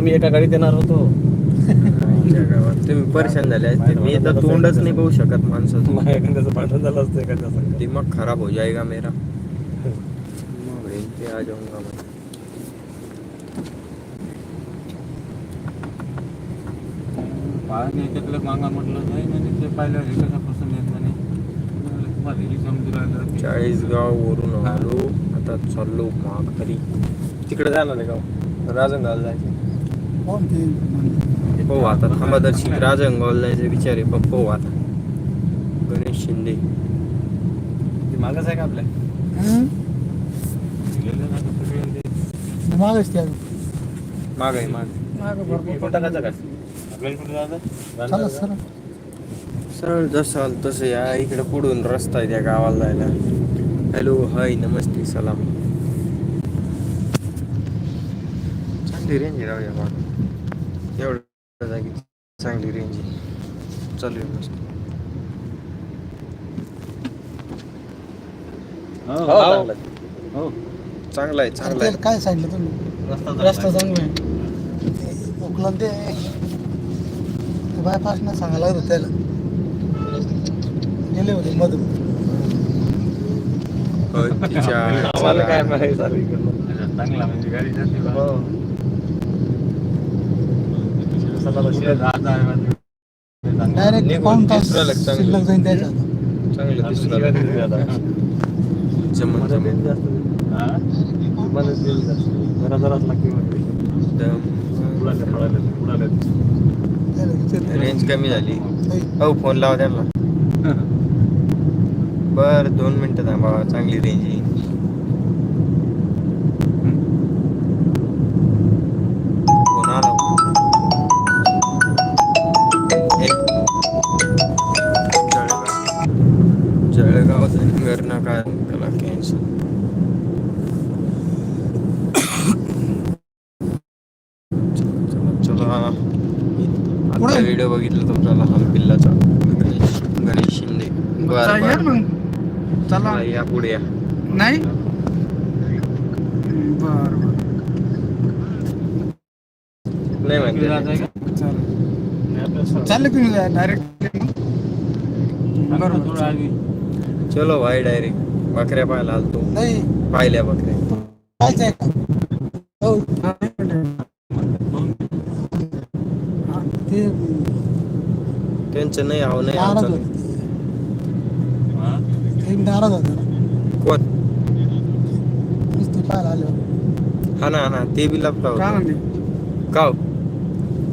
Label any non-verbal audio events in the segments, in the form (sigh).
आम्ही एका गाडीत येणार होतो. आमच्या गावात तुम्ही परेशान झाले असते. मी तर तोंडच नाही पाहू शकत माणसाचं. माझ्या एखाद्याचं भांडण झालं असतं एखाद्या संग दिमाग खराब हो जाएगा मेरा. मग ते आ जाऊंगा मैं. पाहणे याच्यातलं मागा म्हटलं नाही ते पाहिलं हे कशापासून येत म्हणलं, तुम्हाला हे समजू राहिलं की- चाळीसगाव वरून आलो आता चाललो माघारी. तिकडे जाणार आहे गाव राजनगाव जायचं. कोण ते हो आता थांबा दर्शिक राजंगावला जायचं विचार आहे पण पाहू आता गणेश शिंदे. मागच आहे का आपल्या? हं? मागच त्या माग आहे माग. टाकायचं का? आपल्याला कुठे सरळ. जसाल तसं या. इकडे पुढून रस्ता आहे त्या गावाला जायला. हॅलो हाय नमस्ते सलाम. चांगली रेंज आहे राव या भागात. एवढ्या जागी चांगली रेंज आहे. चालू आहे मस्त. हो, हो, हो. चांगलं आहे. हो. चांगला आहे चांगला आहे. काय सांगितलं तुम्ही? रस्ता रस्ता चांगला आहे. उकलन ते बायपास नाही सांगायला लागलं त्याला. गेले होते मधून. चांगला म्हणजे गाडी जाते बा. हो. रस्ता कुठे तशी- जात आहे बा ते. ते चांगलं. डायरेक्ट पाऊन तास. शिल्लक हा? रेंज कमी झाली. हो फोन लावा त्यांना. (laughs) बर दोन मिनिटं थांबा. चांगली रेंज येईल पुढे. व्हिडिओ बघितला तुमचा लहान पिल्लाचा. गणेश गणेश शिंदे. बर बर. मग. चला. या पुढे या. नाही? बर नाही? चालेल. तुम्ही डायरेक्ट. चलो भाई डायरेक्ट बकऱ्या पाहायला आलतो. नाही. पाहिल्या बकऱ्या. का? हा, त्यांचं नाही आव नाही नाराज आमचं होते हा? ते नाराज होते. कोण? नुसते पाहायला आले. होते. हा ना हा ना ते बी लपला काय म्हणते का हो?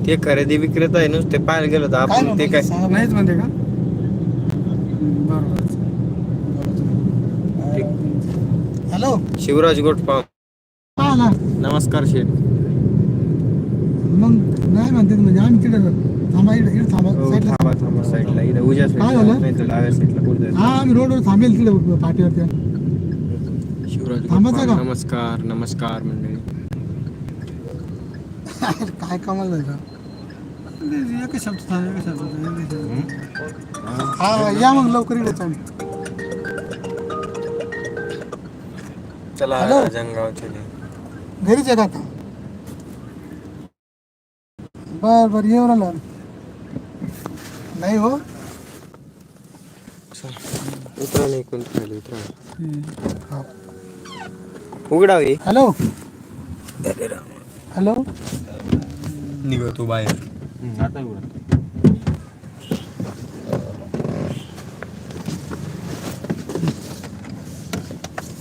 ते खरेदी विक्रेता आहे नुसते पाहायला गेलो तर काय आपण ते म्हणते काय? सांगा नाहीच म्हणते का? बरोबर. हॅलो. शिवराज गोटपाव. हा ना. नमस्कार शेठ. मग नाही म्हणते म्हणजे आम्ही तिकडे थांबा इकडे इकडे थांबा हो, साईडला थांबा थांबा साईडला इथं उज्या काय साईडला झालं? नाही तर डाव्या साईडला पुढे जायचं. हा आम्ही रोडवर थांबेल तिकडे पाठीवरती शिवराज थांबायचं का? नमस्कार नमस्कार मंडळी (laughs) काय कमाल झालं एकच शब्द थांब एकच शब्द एकच शब्द. हा या मग लवकर इकडे चला हॅलो? जंगाव चले घरीच आहे का आता बर बर येऊ राहिलो नाही हो. उतरा नाही कोण खाली उतरा हा. उघडाव हॅलो. हॅलो. निघतो बाहेर. आता उघडा.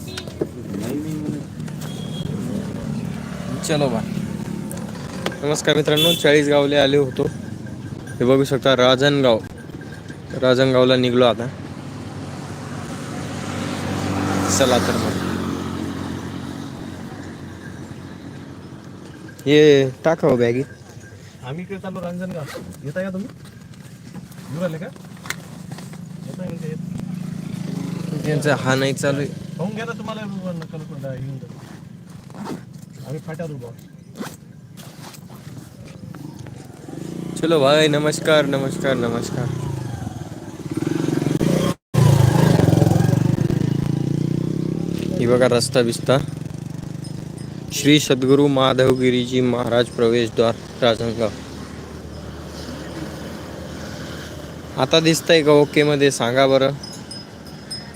नाही, नाही म्हणे. चलो बा. नमस्कार मित्रांनो चाळीस गावले आले होतो. हे बघू शकता राजनगाव. राजनगावला निघलो आता. चला तर मग. हे टाका हो बॅगी. आम्ही इकडे चाललो रंजनगाव. येताय का तुम्ही? येऊ राहिले का? येताय म्हणजे येत. त्यांचा हा नाही चालू आहे. पाहून घ्या ना तुम्हाला येऊन जाईल आम्ही फाट्यावर उभा आहोत. चलो भाई नमस्कार नमस्कार नमस्कार। ही बघा रस्ता बिस्ता। श्री सद्गुरू माधवगिरीजी महाराज प्रवेशद्वार राजनगाव। आता दिसतंय का ओके मध्ये? सांगा बरं।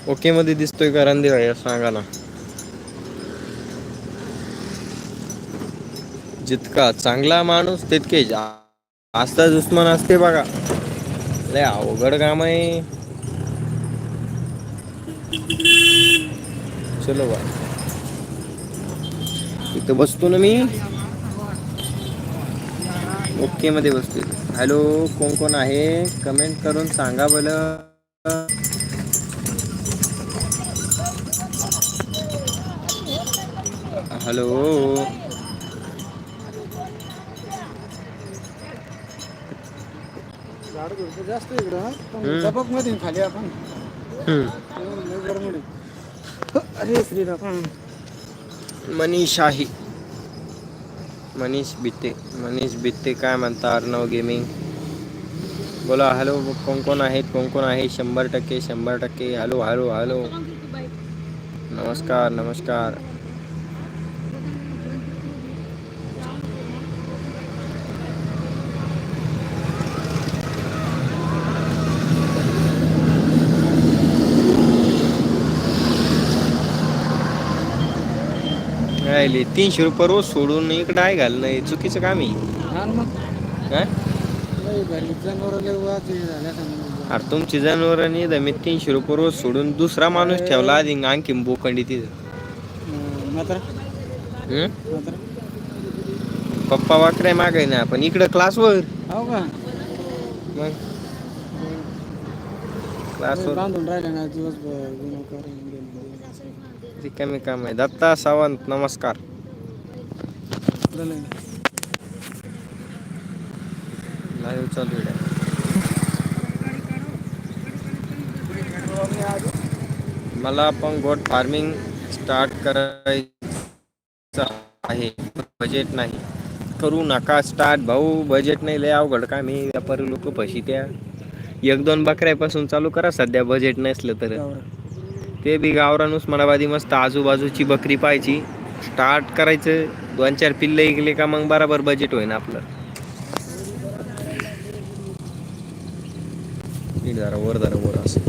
ओके मध्ये दिसतोय का? रणदेव सांगा ना। जितका चांगला माणूस तितके जा आस्था दुश्मन असते बघा. लय अवघड काम आहे. चलो बा. इथं बसतो ना मी. ओके मध्ये बसतो हॅलो कोण कोण आहे? कमेंट करून सांगा बरं. हॅलो झाड झुडपं जास्त इकडं. पण मध्ये खाली आपण. अरे श्रीराम. मनीष आहे. मनीष बित्ते मनीष बित्ते काय म्हणता अर्णव गेमिंग बोला हॅलो कोण कोण आहेत? कोण कोण आहे? शंभर टक्के शंभर टक्के. Hello hello hello. नमस्कार नमस्कार. राहिले. तीनशे रुपये रोज सोडून इकडं आहे घालणं हे चुकीचं काम आहे. हा समजा. अरे तुमची जनावरांनी मी तीनशे रुपये रोज सोडून दुसरा माणूस ठेवला आधी आणखी बोकंडी तिथं. पप्पा वाकड्या मागाय ना पण इकडं क्लासवर हो मग? क्लासवर बांधून राहिले ना दिवसभर गुन्हा करून गेले. रिकामी काम आहे दत्ता सावंत नमस्कार. लाईव लाईव्ह चालू आहे. मला पण गोट फार्मिंग स्टार्ट करायचं आहे. बजेट नाही. करू नका स्टार्ट भाऊ बजेट नाही लय अवघड का मी व्यापारी लोक पशी त्या एक दोन बकऱ्यापासून चालू करा. सध्या बजेट नसलं तर. ते बी गावरान उस्मानाबादी मस्त आजूबाजूची बकरी पाहायची. स्टार्ट करायचं. दोन चार पिल्ले ऐकले का मग बराबर बजेट होईन आपलं. जरा वर जरा वर असं.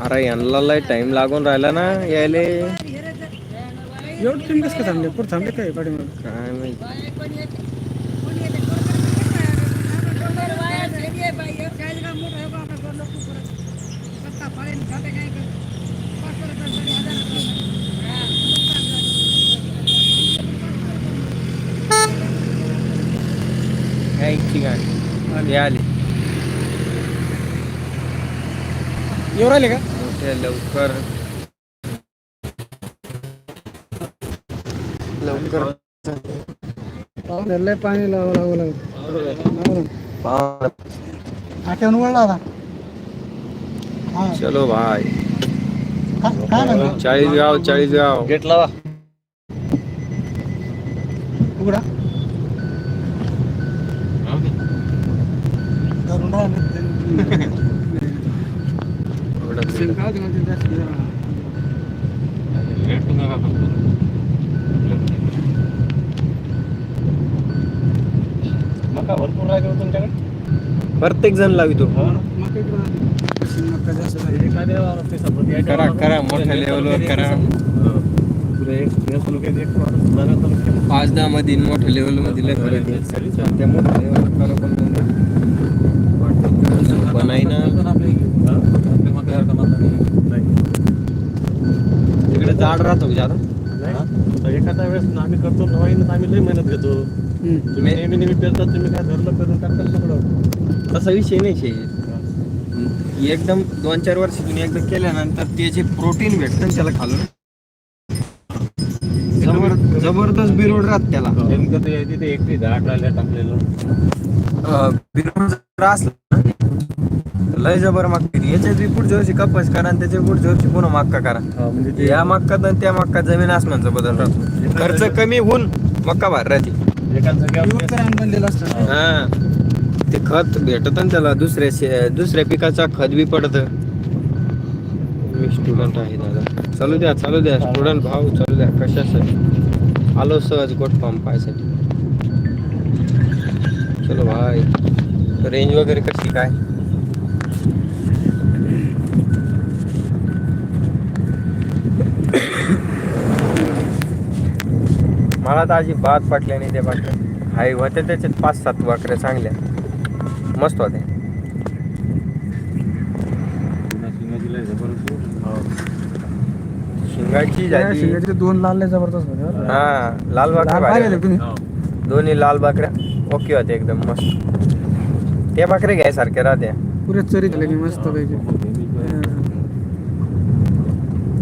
अरे यांना लय टाइम लागून राहिला ना यायले. एवढं तुम्ही कसं काय थांबले? पुढे थांबले काय? काय माहिती. हे आली येऊ राहिले का? लवकर. लवकर. पाणी लावावं लागलं. पा- आठवण वळला आता हा. चलो भाई. का- काय म्हणतो चाळीस गाव चाळीस गाव गेट लावा. उघडा. धरून राहिले. (laughs) मका भरपूर राहिले हो तुमच्याकडे. प्रत्येक जण लावितो या करा करा मोठ्या लेवलवर करा हो. पाच दहा मध्ये मोठ्या लेवलमध्ये लय त्या मोठ्या लेवल करा पण आहे ना हा? नाही. तिकडे जाड राहतो नाही. एखाद्या वेळेस आम्ही करतो नवाईनं आम्ही लई मेहनत घेतो. तुम्ही नेहमी नेहमी तुम्ही काय धरलं पेरून टाकतात सगळं? तसा विषय नाही शे. एकदम दोन चार वर्षातून एकदा केल्यानंतर ते जे प्रोटीन भेटतं त्याला खालून जबर जबरदस्त बिरोड राहत त्याला. नेमकं ते तिथे एकटी झाड राहिल्या टाकलेलं. बिरोड लय जबर मागते याच्या बी पुढच्या वर्षी कपास करा आणि त्याच्या पुढच्या वर्षी पुन्हा मक्का करा. म्हणजे या मक्कात आणि त्या मक्कात जमीन आसमानचा बदल राहतो. खर्च कमी होऊन मक्का भार राहते. हा. ते खत भेटत ना त्याला. दुसऱ्या शे- दुसऱ्या पिकाचा खत बी पडत. मी स्टुडंट आहे दादा. चालू द्या चालू द्या. स्टुडंट भाऊ चालू द्या. कशासाठी आलो सहज गोट पंप पाहायसाठी. चलो भाई. रेंज वगैरे कशी काय? मला तर अशी बात पटल्या नाही त्या बाकऱ्या हाय होत्या त्याच्यात पाच सात बाकऱ्या चांगल्या मस्त होत्या शिंगाची झाली शिंगाचे दोन लाल लय जबरदस्त होते बरं. हा लाल बाकऱ्या लाल होत्या. तुम्ही? दोन्ही लाल बाकऱ्या ओके होते एकदम मस्त. त्या बाकऱ्या घ्यायसारख्या राहत्या पुरे चरी झाले मस्त पैकी.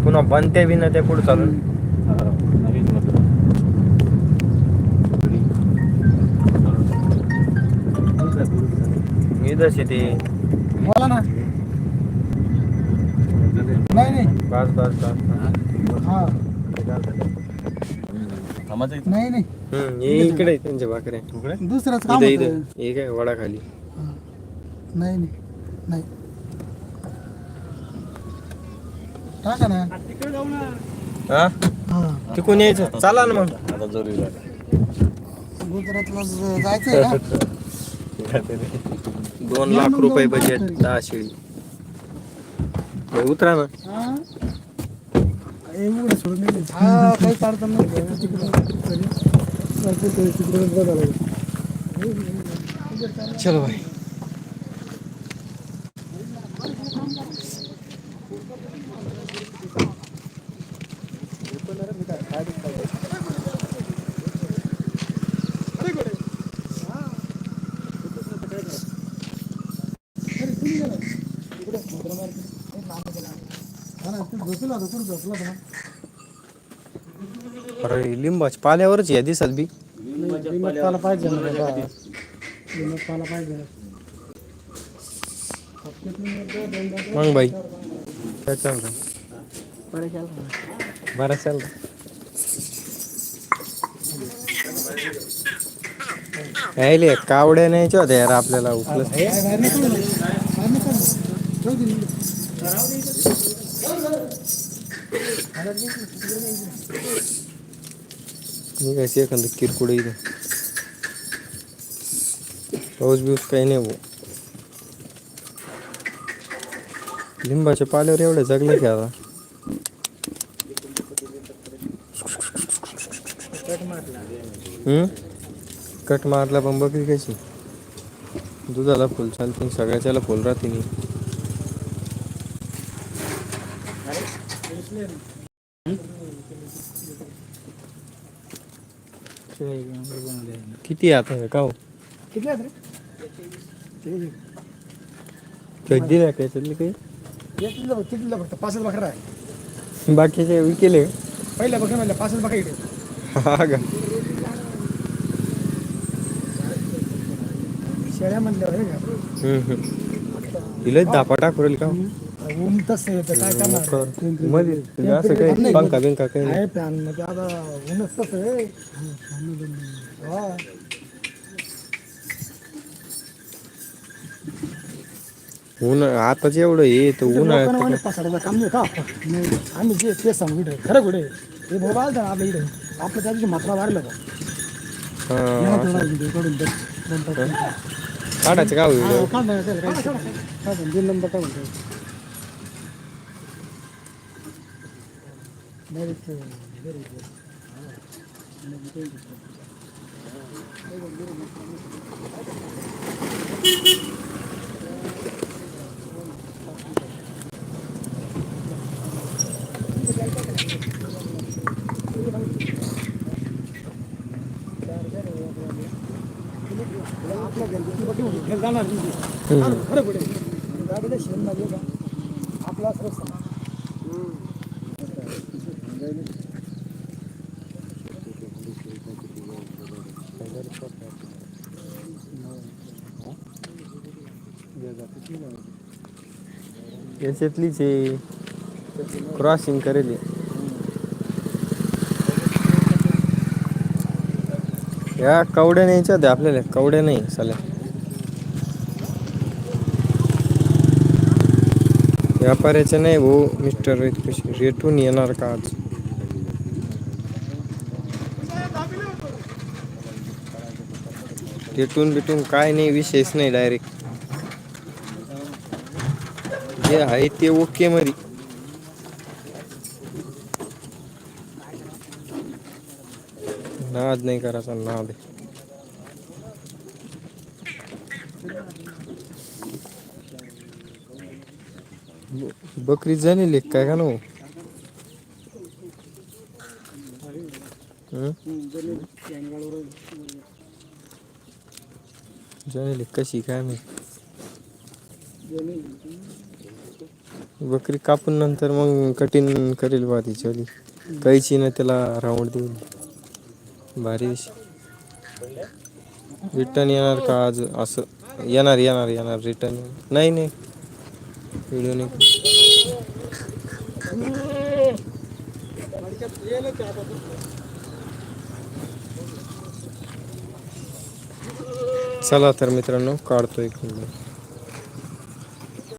पुन्हा बनते बी ना त्या पुढे चालून. नवीन मतलब मी जशी ती। बोला ना। नाही नाही। बस बस बस हा। थांबायचं इथं नाही नाही। हम्म हे इकडे आहे त्यांच्या बाकऱ्या तुकडे दुसरंच काम इथं. होतं. इथं हे काय वडाखाली. हा. नाही नाही। नाही। टाका ना. हा? हा। तिकून यायचं. चला ना मग. आता जरुरी गुजरातला ज- जायचंय का? दोन लाख रुपये बजेट दहा शेळी हे उतरा ना. हा? हे उघडं सोडून नाही द्यायचं. हा काही काढता नाही तिकडे तिकडे तिकडे बघायला लागेल. चलो भाई हा ना, तू झोपेला होता, कुठं झोपला होता? अरे लिंबाच्या पाल्यावरच या दिसत बी. पाला पाहिजे. पाला मग भाई काय चाल रहा बरं चाल यायले कावड्या न्यायच्या होत्या यार आपल्याला उपलस मी नाही निघायचं एखादं किरकोळ इथे पाऊस बिऊस काही नाही भाऊ लिंबाच्या पाल्यावर एवढ्या जगलं की आता हम्म? कट मारला पण बकरी कशी दुधाला फुल चालते सगळ्याच्याला फुल राहते नाही। किती आता हे का हो? किती दिल्या काय त्यातले काही? किलो फक्त पाचच बकरा आहे बाकीचे विकेले? पहिल्या बकऱ्या म्हणल्या पाचच बकरा इकडे. हा का? शेळ्या म्हणल्यावर हे का? हम्म, हम्म. हिला दापा टाकू का ऊन तसं येतं काय करणार मध्ये असं काही पंखा काही नाही आहे फॅनमध्ये आता ऊनच तसं आहे हा ऊन आताच एवढं हे तर उन्हाळ्यात लोकांना म्हणे काम नाही का आम्ही जे ते सांगू इकडे खरं कुठे हे बाबा आलं ना आपल्या इकडे आपलं त्या दिवशी मात्रा वाढलं का हा, काढून दे. नंतर काढायचं का होईल हा, काढ ना, काढ नंबर काढून ठेव. Very good. याच्यातलीच आहे क्रॉसिंग करेल या कवड्या नाही होत्या आपल्याला कवड्या नाही साल्या व्यापाऱ्याचे नाही भाऊ मिस्टर रेटून येणार का आज? रेटून बिटून काय नाही विशेष नाही डायरेक्ट जे आहे ते ओके मरी नाद नाही करायचा नाद बकरी झालेली लेख काय का नो झालेली कशी काय मी बकरी कापून नंतर मग कठीण करेल बा तिच्यावाली कैची ना त्याला राऊंड देईल भारी रिटर्न येणार का आज असं? येणार येणार येणार रिटर्न. नाही नाही. व्हिडिओ नाही चला तर मित्रांनो काढतो एक मिनिट